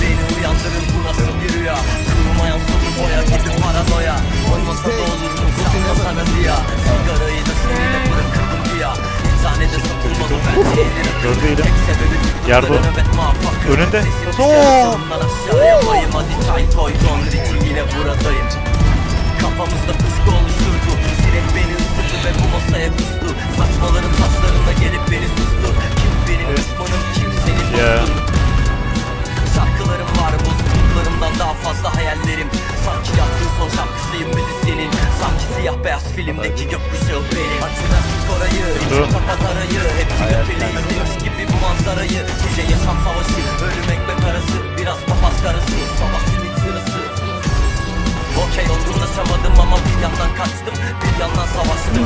Beni uyandırın bu nasıl bir rüya Kırılmayan sulu boya gibi paranoya Olmasa da olur mu yapmasanız ya Sigarayı da seninle bırakırdım ya İnternete satılmadı sebebi tuttukları Yardım. nöbet muvaffak Önünde. Sesim Oo! çıkartımdan aşağıya bayım Hadi çay koy don için filmdeki gökkuşağı benim. Açıdan orayı, hiç kapat arayı Hepsi götüyle izlemiş gibi bu manzarayı. Gece yaşam savaşı, ölüm ekmek arası Biraz papaz karısı, sabah simit sırası. Okey olgunlaşamadım ama bir yandan kaçtım Bir yandan savaştım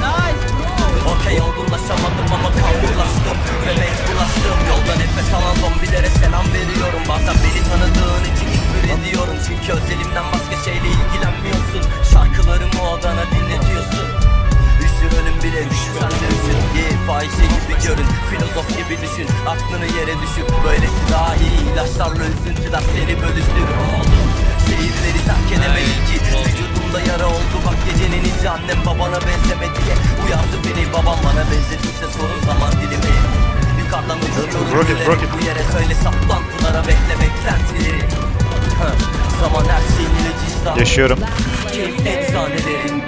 üşür Ye fahişe gibi görün Filozof gibi düşün Aklını yere düşüp Böylesi daha iyi ilaçlarla üzüntüler seni bölüştür Oğlum Şehirleri terk edemedim ki Vücudumda yara oldu. Bak gecenin izi Annem babana benzeme diye. Uyardı beni babam bana benzetmişse sorun zaman dilimi. Yukarıdan uçuyorum Rocket, rocket. Bu yere söyle saplantılara bekle beklentileri Zaman her şeyin ilacı Yaşıyorum. Keyifli eczanelerin